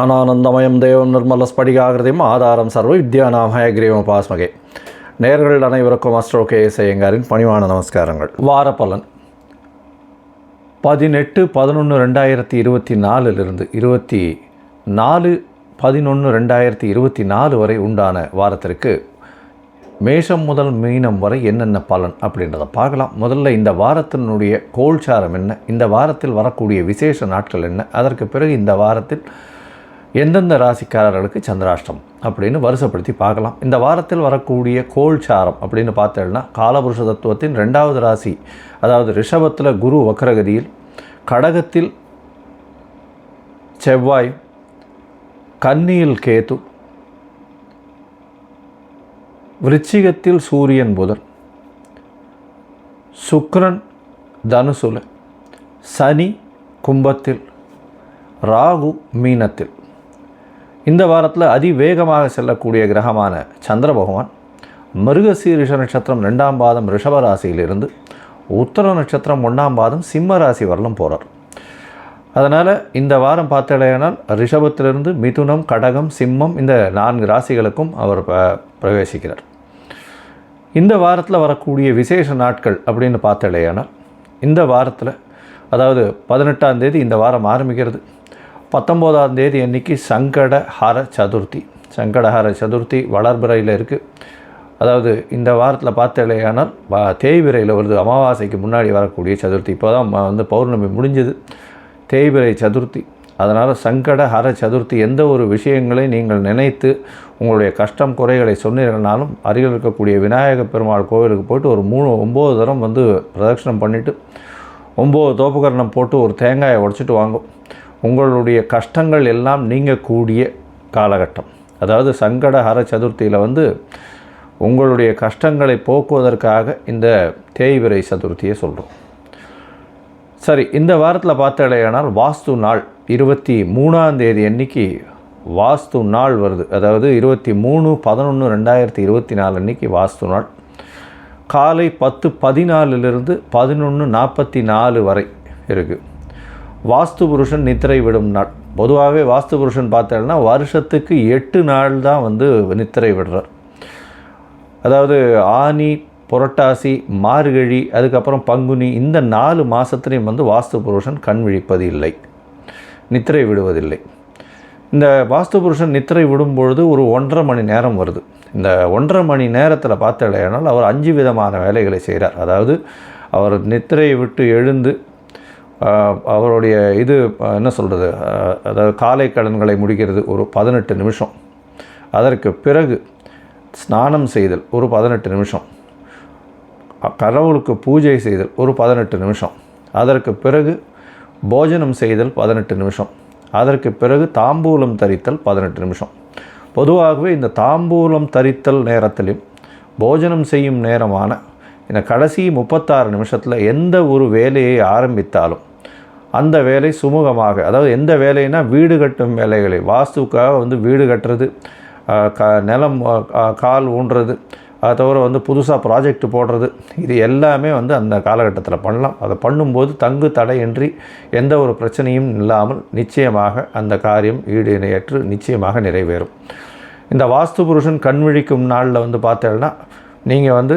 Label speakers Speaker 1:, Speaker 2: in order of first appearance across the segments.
Speaker 1: ஞானானந்தமயம் தேவம் நிர்மல ஸ்படிகாகிருதியும் ஆதாரம் சர்வ வித்யானாம் ஹயக்ரீவம் பாஸ்மகே நேர்கள் அனைவருக்கும் அஸ்ட்ரோ கே எஸ் ஐயங்காரின் பணிவான நமஸ்காரங்கள். வாரப்பலன். பதினெட்டு பதினொன்று ரெண்டாயிரத்தி இருபத்தி நாலுலிருந்து இருபத்தி நாலு பதினொன்று ரெண்டாயிரத்தி இருபத்தி நாலு வரை உண்டான வாரத்திற்கு மேஷம் முதல் மீனம் வரை என்னென்ன பலன் அப்படின்றத பார்க்கலாம். முதல்ல இந்த வாரத்தினுடைய கோல்சாரம் என்ன? இந்த வாரத்தில் வரக்கூடிய விசேஷ நாட்கள் என்ன? அதற்கு பிறகு இந்த வாரத்தில் எந்தெந்த ராசிக்காரர்களுக்கு சந்திராஷ்டம் அப்படின்னு வருஷப்படுத்தி பார்க்கலாம். இந்த வாரத்தில் வரக்கூடிய கோல்சாரம் அப்படின்னு பார்த்தேன்னா காலபுருஷ தத்துவத்தின் ரெண்டாவது ராசி அதாவது ரிஷபத்தில் குரு வக்ரகதியில் கடகத்தில் செவ்வாய் கன்னியில் கேது விருச்சிகத்தில் சூரியன் புதன் சுக்ரன் தனுசுல சனி கும்பத்தில் ராகு மீனத்தில். இந்த வாரத்தில் அதிவேகமாக செல்லக்கூடிய கிரகமான சந்திர பகவான் மிருகசீரிஷ நட்சத்திரம் ரெண்டாம் பாதம் ரிஷப ராசியிலிருந்து உத்தர நட்சத்திரம் ஒன்றாம் பாதம் சிம்ம ராசி வரலும் போகிறார் அதனால் இந்த வாரம் பார்த்தடையானால் ரிஷபத்திலிருந்து மிதுனம் கடகம் சிம்மம் இந்த நான்கு ராசிகளுக்கும் அவர் ப- பிரவேசிக்கிறார். இந்த வாரத்தில் வரக்கூடிய விசேஷ நாட்கள் அப்படின்னு பார்த்தடையானால் இந்த வாரத்தில் அதாவது பதினெட்டாம் தேதி இந்த வாரம் ஆரம்பிக்கிறது. பத்தொம்போதாம் தேதி அன்னைக்கு சங்கடஹர சதுர்த்தி. சங்கடஹர சதுர்த்தி வளர்பிறையில் இருக்குது அதாவது இந்த வாரத்தில் பார்த்தலையானால் தேய்பிரையில் வருது. அமாவாசைக்கு முன்னாடி வரக்கூடிய சதுர்த்தி. இப்போ தான் வந்து பௌர்ணமி முடிஞ்சது. தேய்பிரை சதுர்த்தி. அதனால் சங்கட ஹர சதுர்த்தி எந்த ஒரு விஷயங்களை நீங்கள் நினைத்து உங்களுடைய கஷ்டம் குறைகளை சொன்னீர்கள்னாலும் அருகில் இருக்கக்கூடிய விநாயக பெருமாள் கோவிலுக்கு போய்ட்டு ஒரு மூணு ஒம்பது தரம் வந்து பிரதட்சணம் பண்ணிவிட்டு ஒம்பது தோப்புக்கரணம் போட்டு ஒரு தேங்காயை உடச்சிட்டு வாங்கும். உங்களுடைய கஷ்டங்கள் எல்லாம் நீங்கக்கூடிய காலகட்டம். அதாவது சங்கட ஹர சதுர்த்தியில் வந்து உங்களுடைய கஷ்டங்களை போக்குவதற்காக இந்த தேய்விரை சதுர்த்தியை சொல்கிறோம் சரி இந்த வாரத்தில் பார்த்தாலேயானால் வாஸ்து நாள் இருபத்தி மூணாம் தேதி அன்னைக்கு வாஸ்து நாள் வருது. அதாவது இருபத்தி மூணு பதினொன்று ரெண்டாயிரத்தி இருபத்தி நாலு அன்னைக்கு வாஸ்து நாள். காலை பத்து பதினாலிலிருந்து பதினொன்று நாற்பத்தி நாலு வரை இருக்குது வாஸ்து புருஷன் நித்திரை விடும் நாள். பொதுவாகவே வாஸ்து புருஷன் பார்த்தேன்னா வருஷத்துக்கு எட்டு நாள் தான் வந்து நித்திரை விடுறார். அதாவது ஆனி புரட்டாசி மார்கழி அதுக்கப்புறம் பங்குனி இந்த நாலு மாதத்துலேயும் வந்து வாஸ்து புருஷன் கண் விழிப்பது இல்லை நித்திரை விடுவதில்லை. இந்த வாஸ்து புருஷன் நித்திரை விடும்பொழுது ஒரு ஒன்றரை மணி நேரம் வருது. இந்த ஒன்றரை மணி நேரத்தில் பார்த்தலையானால் அவர் அஞ்சு விதமான வேலைகளை செய்கிறார் அதாவது அவர் நித்திரையை விட்டு எழுந்து அவருடைய இது என்ன சொல்கிறது அதாவது காலை கடன்களை முடிக்கிறது ஒரு பதினெட்டு நிமிஷம். அதற்கு பிறகு ஸ்நானம் செய்தல் ஒரு பதினெட்டு நிமிஷம். கடவுளுக்கு பூஜை செய்தல் ஒரு பதினெட்டு நிமிஷம். அதற்கு பிறகு போஜனம் செய்தல் பதினெட்டு நிமிஷம். அதற்கு பிறகு தாம்பூலம் தரித்தல் பதினெட்டு நிமிஷம். பொதுவாகவே இந்த தாம்பூலம் தரித்தல் நேரத்திலும் போஜனம் செய்யும் நேரமான இந்த கடைசி முப்பத்தாறு நிமிஷத்தில் எந்த ஒரு வேலையை ஆரம்பித்தாலும் அந்த வேலை சுமூகமாக அதாவது எந்த வேலைனா வீடு கட்டும் வேலைகளை வாஸ்துக்காக வந்து வீடு கட்டுறது க நிலம் கால் ஊன்றது அதை தவிர வந்து புதுசாக ப்ராஜெக்ட் போடுறது இது எல்லாமே வந்து அந்த காலகட்டத்தில் பண்ணலாம். அதை பண்ணும்போது தங்கு தடையின்றி எந்த ஒரு பிரச்சனையும் இல்லாமல் நிச்சயமாக அந்த காரியம் ஈடு இணையற்று நிச்சயமாக நிறைவேறும். இந்த வாஸ்து புருஷன் கண் விழிக்கும் நாளில் வந்து பார்த்தேன்னா நீங்கள் வந்து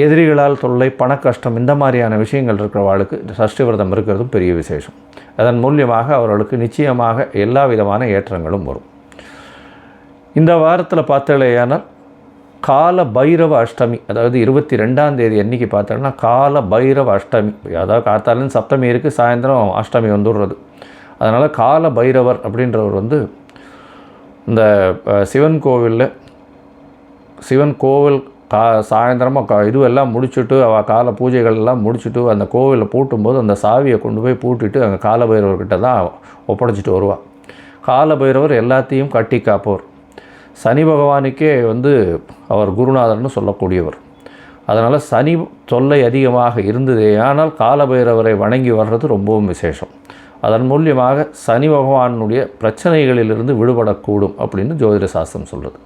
Speaker 1: எதிரிகளால் தொல்லை பண கஷ்டம் இந்த மாதிரியான விஷயங்கள் இருக்கிறவாளுக்கு சஷ்டி விரதம் இருக்கிறதும் பெரிய விசேஷம். அதன் மூலியமாக அவர்களுக்கு நிச்சயமாக எல்லா விதமான ஏற்றங்களும் வரும். இந்த வாரத்தில் பார்த்தலையானால் கால பைரவ அஷ்டமி அதாவது இருபத்தி ரெண்டாம் தேதி அன்னைக்கு பார்த்தோன்னா கால பைரவ அஷ்டமி. அதாவது காத்தாலும் சப்தமி இருக்குது சாயந்தரம் அஷ்டமி வந்துடுறது. அதனால் கால பைரவர் அப்படின்றவர் வந்து இந்த சிவன் கோவிலில் சிவன் கோவில் கா சாயந்தரமாக கா இதுவெல்லாம் முடிச்சுட்டு அவள் கால பூஜைகள் எல்லாம் முடிச்சுட்டு அந்த கோவிலில் பூட்டும்போது அந்த சாவியை கொண்டு போய் பூட்டிட்டு அங்கே காலபைரவர்கிட்ட தான் ஒப்படைச்சிட்டு வருவாள் காலபைரவர் எல்லாத்தையும் கட்டி காப்பவர். சனி பகவானுக்கே வந்து அவர் குருநாதர்னு சொல்லக்கூடியவர். அதனால் சனி தொல்லை அதிகமாக இருந்தது ஆனால் காலபைரவரை வணங்கி வர்றது ரொம்பவும் விசேஷம். அதன் மூலியமாக சனி பகவானுடைய பிரச்சனைகளிலிருந்து விடுபடக்கூடும் அப்படின்னு ஜோதிட சாஸ்திரம் சொல்கிறது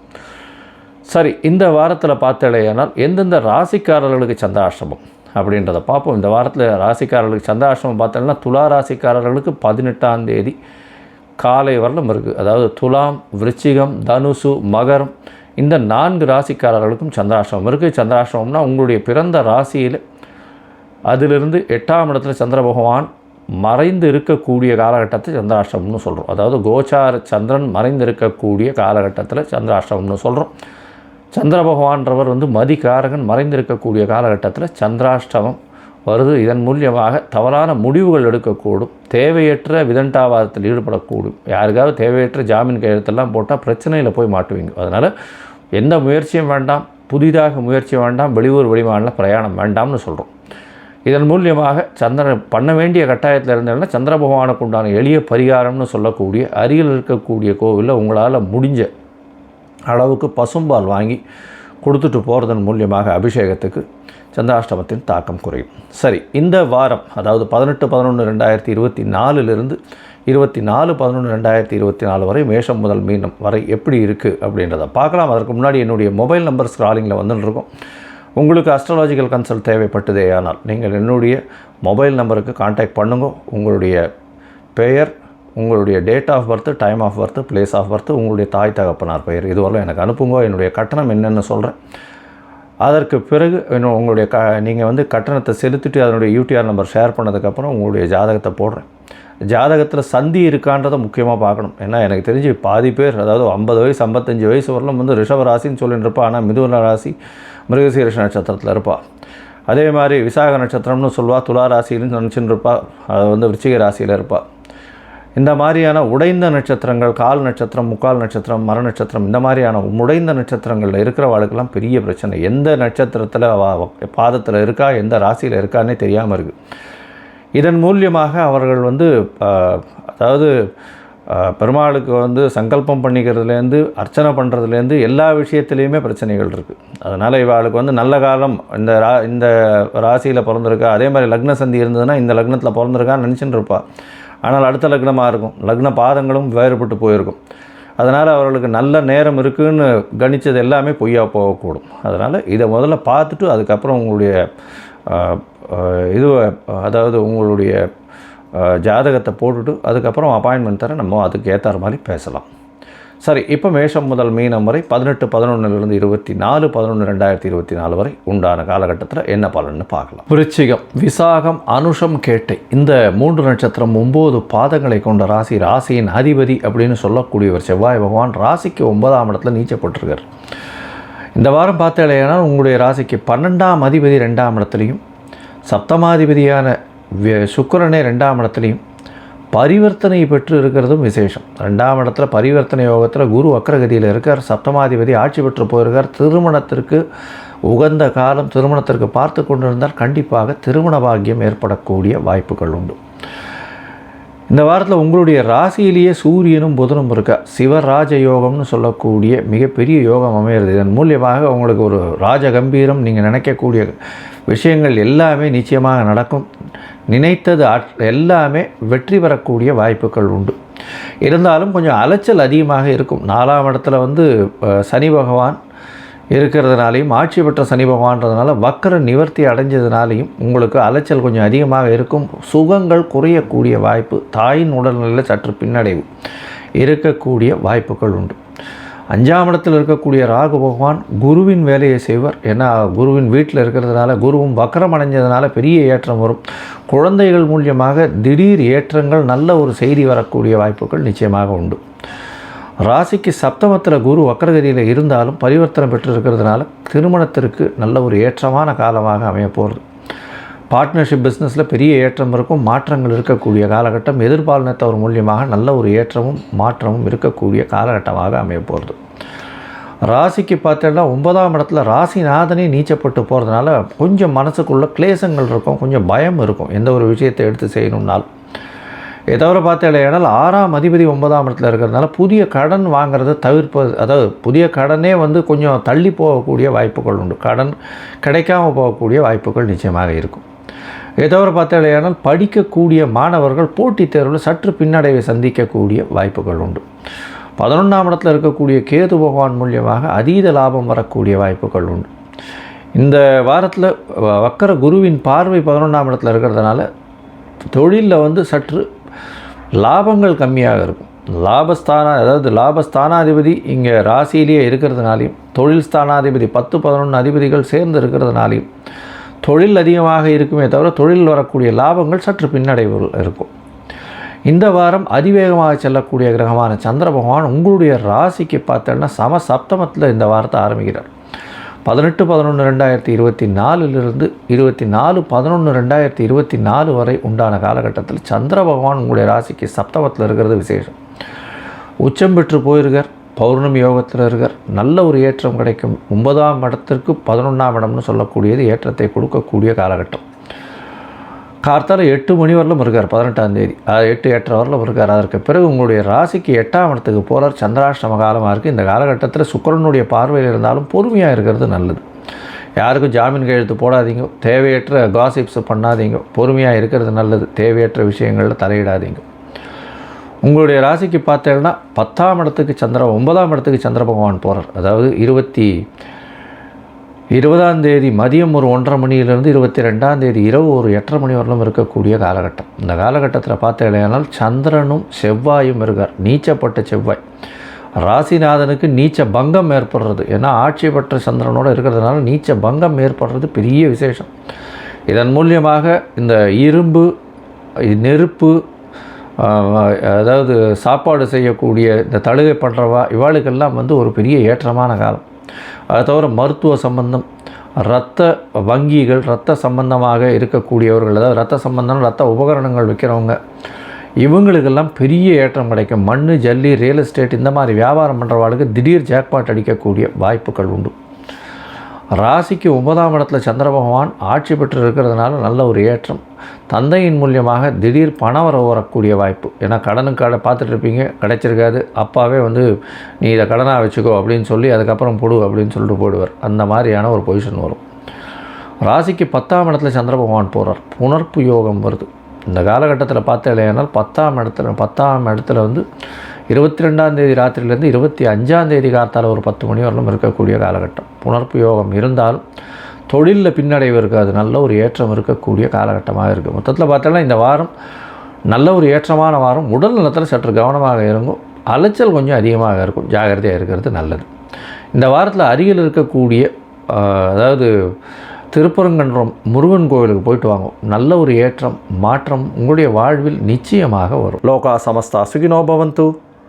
Speaker 1: சரி இந்த வாரத்தில் பார்த்தலையானால் எந்தெந்த ராசிக்காரர்களுக்கு சந்திராஷ்டமம் அப்படின்றத பார்ப்போம். இந்த வாரத்தில் ராசிக்காரர்களுக்கு சந்திராஷ்டமம் பார்த்தோம்னா துலா ராசிக்காரர்களுக்கு பதினெட்டாம் தேதி காலை வரலும் இருக்குது அதாவது துலாம் விருச்சிகம் தனுசு மகரம் இந்த நான்கு ராசிக்காரர்களுக்கும் சந்திராஷ்டமம் இருக்குது சந்திராஷ்டமம்னா உங்களுடைய பிறந்த ராசியில் அதிலிருந்து எட்டாம் இடத்துல சந்திர பகவான் மறைந்து இருக்கக்கூடிய காலகட்டத்தை சந்திராஷ்டமம்னு சொல்கிறோம் அதாவது கோச்சார சந்திரன் மறைந்து இருக்கக்கூடிய காலகட்டத்தில் சந்திராஷ்டமம்னு சொல்கிறோம் சந்திர பகவான்றவர் வந்து மதிகாரகன் மறைந்திருக்கக்கூடிய காலகட்டத்தில் சந்திராஷ்டமம் வருது. இதன் மூலியமாக தவறான முடிவுகள் எடுக்கக்கூடும். தேவையற்ற விதண்டாவாதத்தில் ஈடுபடக்கூடும். யாருக்காவது தேவையற்ற ஜாமீன் கையெழுத்தெல்லாம் போட்டால் பிரச்சனையில் போய் மாட்டுவீங்க. அதனால் எந்த முயற்சியும் வேண்டாம். புதிதாக முயற்சி வேண்டாம். வெளியூர் வெளிமாநில பிரயாணம் வேண்டாம்னு சொல்கிறோம் இதன் மூலியமாக சந்திரன் பண்ண வேண்டிய கட்டாயத்தில் இருந்ததுன்னா சந்திர பகவானுக்கு உண்டான எளிய பரிகாரம்னு சொல்லக்கூடிய அருகில் இருக்கக்கூடிய கோவிலில் உங்களால் முடிஞ்ச அளவுக்கு பசும்பால் வாங்கி கொடுத்துட்டு போகிறதன் மூலியமாக அபிஷேகத்துக்கு சந்திராஷ்டமத்தின் தாக்கம் குறையும். சரி இந்த வாரம் அதாவது பதினெட்டு பதினொன்று ரெண்டாயிரத்தி இருபத்தி நாலுலேருந்து இருபத்தி நாலு பதினொன்று ரெண்டாயிரத்தி இருபத்தி நாலு வரை மேஷம் முதல் மீனம் வரை எப்படி இருக்குது அப்படின்றத பார்க்கலாம். அதற்கு முன்னாடி என்னுடைய மொபைல் நம்பர் ஸ்க்ராலிங்கில் வந்துட்டுருக்கோம் உங்களுக்கு அஸ்ட்ராலாஜிக்கல் கன்சல்ட் தேவைப்பட்டதே ஆனால் நீங்கள் என்னுடைய மொபைல் நம்பருக்கு காண்டாக்ட் பண்ணுங்க. உங்களுடைய பெயர் உங்களுடைய date of birth time of birth place of birth உங்களுடைய தாய் தகப்பனார் பெயர். இதுவரை எனக்கு அனுப்புங்க. என்னுடைய கட்டணம் என்னென்னு சொல்கிறேன் அதற்கு பிறகு இன்னும் உங்களுடைய க நீங்கள் வந்து கட்டணத்தை செலுத்திட்டு அதனுடைய யூடிஆர் நம்பர் ஷேர் பண்ணதுக்கப்புறம் உங்களுடைய ஜாதகத்தை போடுறேன். ஜாதகத்தில் சந்தி இருக்கான்றதை முக்கியமாக பார்க்கணும். ஏன்னா எனக்கு தெரிஞ்சு பாதி பேர் அதாவது ஐம்பது வயசு ஐம்பத்தஞ்சு வயசு வரலாம் வந்து ரிஷப ராசின்னு சொல்லிட்டு இருப்பா. ஆனால் மிதுன ராசி மிருகசீரிஷ நட்சத்திரத்தில் இருப்பாள் அதே மாதிரி விசாக நட்சத்திரம்னு சொல்லுவாள் துலா ராசின்னு நினச்சின்னு இருப்பாள் அது வந்து விருச்சிக ராசியில் இருப்பாள் இந்த மாதிரியான உடைந்த நட்சத்திரங்கள் கால் நட்சத்திரம் முக்கால் நட்சத்திரம் மர நட்சத்திரம் இந்த மாதிரியான உடைந்த நட்சத்திரங்களில் இருக்கிறவாளுக்கெல்லாம் பெரிய பிரச்சனை. எந்த நட்சத்திரத்தில் பாதத்தில் இருக்கா எந்த ராசியில் இருக்கான்னே தெரியாமல் இருக்குது இதன் மூலியமாக அவர்கள் வந்து அதாவது பெருமாளுக்கு வந்து சங்கல்பம் பண்ணிக்கிறதுலேருந்து அர்ச்சனை பண்ணுறதுலேருந்து எல்லா விஷயத்துலேயுமே பிரச்சனைகள் இருக்குது அதனால் இவாளுக்கு வந்து நல்ல காலம் இந்த ரா இந்த ராசியில் பிறந்திருக்கா அதே மாதிரி லக்ன சந்தி இருந்ததுன்னா இந்த லக்னத்தில் பிறந்திருக்கான்னு நினச்சின்னு இருப்பா. ஆனால் அடுத்த லக்னமாக இருக்கும். லக்ன பாதங்களும் வேறுபட்டு போயிருக்கும். அதனால் அவர்களுக்கு நல்ல நேரம் இருக்குன்னு கணித்தது எல்லாமே பொய்யா போகக்கூடும். அதனால் இதை முதல்ல பார்த்துட்டு அதுக்கப்புறம் உங்களுடைய இது அதாவது உங்களுடைய ஜாதகத்தை போட்டுட்டு அதுக்கப்புறம் அப்பாயின்மெண்ட் தர நம்ம அதுக்கு ஏற்றாற மாதிரி பேசலாம். சரி இப்போ மேஷம் முதல் மீனம் வரை பதினெட்டு பதினொன்றுலேருந்து இருபத்தி நாலு பதினொன்று ரெண்டாயிரத்தி இருபத்தி நாலு வரை உண்டான காலகட்டத்தில் என்ன பலன்னு பார்க்கலாம். விருச்சிகம் விசாகம் அனுஷம் கேட்டை. இந்த மூன்று நட்சத்திரம் ஒம்பது பாதங்களை கொண்ட ராசி ராசியின் அதிபதி அப்படின்னு சொல்லக்கூடியவர் செவ்வாய் பகவான் ராசிக்கு ஒன்பதாம் இடத்துல நீச்சப்பட்டிருக்கார். இந்த வாரம் பார்த்தீங்கன்னா உங்களுடைய ராசிக்கு பன்னெண்டாம் அதிபதி ரெண்டாம் இடத்துலையும் சப்தமாதிபதியான சுக்கரனே ரெண்டாம் இடத்துலையும் பரிவர்த்தனை பெற்று இருக்கிறதும் விசேஷம். ரெண்டாம் இடத்துல பரிவர்த்தனை யோகத்தில் குரு அக்ரகதியில் இருக்கார். சப்தமாதிபதி ஆட்சி பெற்று போயிருக்கார். திருமணத்திற்கு உகந்த காலம் திருமணத்திற்கு பார்த்து கொண்டிருந்தால் கண்டிப்பாக திருமண பாக்கியம் ஏற்படக்கூடிய வாய்ப்புகள் உண்டு. இந்த வாரத்தில் உங்களுடைய ராசியிலேயே சூரியனும் புதனும் இருக்கா சிவராஜ யோகம்னு சொல்லக்கூடிய மிகப்பெரிய யோகம் அமையிறது. இதன் மூலியமாக உங்களுக்கு ஒரு ராஜ கம்பீரம் நீங்கள் நினைக்கக்கூடிய விஷயங்கள் எல்லாமே நிச்சயமாக நடக்கும். நினைத்தது எல்லாமே வெற்றி பெறக்கூடிய வாய்ப்புகள் உண்டு. இருந்தாலும் கொஞ்சம் அலைச்சல் அதிகமாக இருக்கும். நாலாம் இடத்துல வந்து சனி பகவான் இருக்கிறதுனாலையும் ஆட்சி பெற்ற சனி பகவான்றதுனால வக்கர நிவர்த்தி அடைஞ்சதுனாலையும் உங்களுக்கு அலைச்சல் கொஞ்சம் அதிகமாக இருக்கும். சுகங்கள் குறையக்கூடிய வாய்ப்பு தாயின் உடல்நிலையில் சற்று பின்னடைவு இருக்கக்கூடிய வாய்ப்புகள் உண்டு. அஞ்சாம் இடத்தில் இருக்கக்கூடிய ராகு பகவான் குருவின் வேலையை செய்வர். ஏன்னா குருவின் வீட்டில் இருக்கிறதுனால குருவும் வக்கரம் அடைஞ்சதுனால பெரிய ஏற்றம் வரும். குழந்தைகள் மூலியமாக திடீர் ஏற்றங்கள் நல்ல ஒரு செய்தி வரக்கூடிய வாய்ப்புகள் நிச்சயமாக உண்டு. ராசிக்கு சப்தமத்தில் குரு வக்கரகதியில் இருந்தாலும் பரிவர்த்தனை பெற்று இருக்கிறதுனால திருமணத்திற்கு நல்ல ஒரு ஏற்றமான காலமாக அமைய போகிறது பார்ட்னர்ஷிப் பிஸ்னஸில் பெரிய ஏற்றம் இருக்கும் மாற்றங்கள் இருக்கக்கூடிய காலகட்டம் எதிர்பாலினத்தவர் மூலியமாக நல்ல ஒரு ஏற்றமும் மாற்றமும் இருக்கக்கூடிய காலகட்டமாக அமைய போகிறது ராசிக்கு பார்த்தோன்னா ஒன்பதாம் இடத்துல ராசிநாதனே நீச்சப்பட்டு போகிறதுனால கொஞ்சம் மனசுக்குள்ளே கிளேசங்கள் இருக்கும் கொஞ்சம் பயம் இருக்கும். எந்த ஒரு விஷயத்தை எடுத்து செய்யணும்னாலும். இதை தவிர பார்த்தீங்கன்னா ஆறாம் அதிபதி ஒன்பதாம் இடத்துல இருக்கிறதுனால புதிய கடன் வாங்குறதை தவிர்ப்பது அதாவது புதிய கடனே வந்து கொஞ்சம் தள்ளி போகக்கூடிய வாய்ப்புகள் உண்டு. கடன் கிடைக்காம போகக்கூடிய வாய்ப்புகள் நிச்சயமாக இருக்கும். இதை தவிர பார்த்தீங்கன்னா படிக்கக்கூடிய மாணவர்கள் போட்டித் தேர்வில் சற்று பின்னடைவை சந்திக்கக்கூடிய வாய்ப்புகள் உண்டு. பதினொன்றாம் இடத்துல இருக்கக்கூடிய கேது பகவான் மூலியமாக அதீத லாபம் வரக்கூடிய வாய்ப்புகள் உண்டு. இந்த வாரத்தில் வக்கர குருவின் பார்வை பதினொன்றாம் இடத்துல இருக்கிறதுனால தொழிலில் வந்து சற்று லாபங்கள் கம்மியாக இருக்கும். லாபஸ்தான அதாவது லாபஸ்தானாதிபதி இங்கே ராசியிலேயே இருக்கிறதுனாலையும் தொழில் ஸ்தானாதிபதி பத்து பதினொன்று அதிபதிகள் சேர்ந்து இருக்கிறதுனாலையும் தொழில் அதிகமாக இருக்குமே தவிர தொழில் வரக்கூடிய லாபங்கள் சற்று பின்னடைவு இருக்கும். இந்த வாரம் அதிவேகமாக செல்லக்கூடிய கிரகமான சந்திர பகவான் உங்களுடைய ராசிக்கு பார்த்தோன்னா சம சப்தமத்தில் இந்த வாரத்தை ஆரம்பிக்கிறார். பதினெட்டு பதினொன்று ரெண்டாயிரத்தி இருபத்தி நாலுலிருந்து இருபத்தி நாலு பதினொன்று ரெண்டாயிரத்தி இருபத்தி நாலு வரை உண்டான காலகட்டத்தில் சந்திர பகவான் உங்களுடைய ராசிக்கு சப்தமத்தில் இருக்கிறது விசேஷம். உச்சம் பெற்று போயிருக்கார் பௌர்ணமி யோகத்தில் இருக்கார் நல்ல ஒரு ஏற்றம் கிடைக்கும். ஒன்பதாம் இடத்திற்கு பதினொன்றாம் இடம்னு சொல்லக்கூடியது ஏற்றத்தை கொடுக்கக்கூடிய காலகட்டம். கார்த்தால எட்டு மணி வரலும் இருக்கார் பதினெட்டாம் தேதி. அது எட்டு எட்டரை வரலும் இருக்கார். அதற்கு பிறகு உங்களுடைய ராசிக்கு எட்டாம் இடத்துக்கு போகிறார் சந்திராஷ்டம காலமாக இருக்குது இந்த காலகட்டத்தில் சுக்கரனுடைய பார்வையில் இருந்தாலும் பொறுமையாக இருக்கிறது நல்லது. யாருக்கும் ஜாமீன் கையெழுத்து போடாதீங்க. தேவையற்ற காசிப்ஸ் பண்ணாதீங்க. பொறுமையாக இருக்கிறது நல்லது. தேவையற்ற விஷயங்களில் தலையிடாதீங்க. உங்களுடைய ராசிக்கு பார்த்தேன்னா பத்தாம் இடத்துக்கு சந்திர ஒன்பதாம் இடத்துக்கு சந்திர பகவான் போகிறார் அதாவது இருபத்தி இருபதாம் தேதி மதியம் ஒரு ஒன்றரை மணியிலிருந்து இருபத்தி ரெண்டாம் தேதி இரவு ஒரு எட்டரை மணி வரலும் இருக்கக்கூடிய காலகட்டம். இந்த காலகட்டத்தில் பார்த்தீங்கன்னா சந்திரனும் செவ்வாயும் இருக்கார். நீச்சப்பட்ட செவ்வாய். ராசிநாதனுக்கு நீச்ச பங்கம் ஏற்படுறது. ஏன்னா ஆட்சி பெற்ற சந்திரனோடு இருக்கிறதுனால நீச்ச பங்கம் ஏற்படுறது பெரிய விசேஷம். இதன் மூலியமாக இந்த இரும்பு நெருப்பு அதாவது சாப்பாடு செய்யக்கூடிய இந்த தழுகை பண்ணுறவா இவாளுக்கெல்லாம் வந்து ஒரு பெரிய ஏற்றமான காலம். அதை தவிர மருத்துவ சம்பந்தம் இரத்த வங்கிகள் இரத்த சம்பந்தமாக இருக்கக்கூடியவர்கள் அதாவது இரத்த சம்பந்தம் இரத்த உபகரணங்கள் விற்கிறவங்க இவங்களுக்கெல்லாம் பெரிய ஏற்றம் கிடைக்கும். மண் ஜல்லி ரியல் எஸ்டேட் இந்த மாதிரி வியாபாரம் பண்ணுறவாளுக்கு திடீர் ஜாக்பாட் அடிக்கக்கூடிய வாய்ப்புகள் உண்டு. ராசிக்கு ஒன்பதாம் இடத்துல சந்திர பகவான் ஆட்சி பெற்று இருக்கிறதுனால நல்ல ஒரு ஏற்றம். தந்தையின் மூலியமாக திடீர் பணம் வர வரக்கூடிய வாய்ப்பு. ஏன்னா கடனுக்கு கடை பார்த்துட்ருப்பீங்க கிடைச்சிருக்காது. அப்பாவே வந்து நீ இதை கடனாக வச்சுக்கோ அப்படின்னு சொல்லி அதுக்கப்புறம் போடு அப்படின்னு சொல்லிட்டு போடுவார். அந்த மாதிரியான ஒரு பொசிஷன் வரும். ராசிக்கு பத்தாம் இடத்துல சந்திர பகவான் போகிறார் புனர்ப்பு யோகம் வருது. இந்த காலகட்டத்தில் பார்த்தா இல்லையானால் பத்தாம் இடத்துல பத்தாம் இடத்துல வந்து இருபத்தி ரெண்டாம் தேதி ராத்திரிலேருந்து இருபத்தி அஞ்சாம் தேதி காத்தால் ஒரு பத்து மணி வரலும் இருக்கக்கூடிய காலகட்டம். புனர்ப்பு யோகம் இருந்தாலும் தொழிலில் பின்னடைவு இருக்காது. நல்ல ஒரு ஏற்றம் இருக்கக்கூடிய காலகட்டமாக இருக்குது மொத்தத்தில் பார்த்தோன்னா இந்த வாரம் நல்ல ஒரு ஏற்றமான வாரம். உடல் நலத்தில் சற்று கவனமாக இருக்கும் அலைச்சல் கொஞ்சம் அதிகமாக இருக்கும். ஜாகிரதையாக இருக்கிறது நல்லது. இந்த வாரத்தில் அருகில் இருக்கக்கூடிய அதாவது திருப்பரங்கன்றம் முருகன் கோவிலுக்கு போயிட்டு வாங்க. நல்ல ஒரு ஏற்றம் மாற்றம் உங்களுடைய வாழ்வில் நிச்சயமாக வரும். லோகா சமஸ்தா சுகினோபவந்து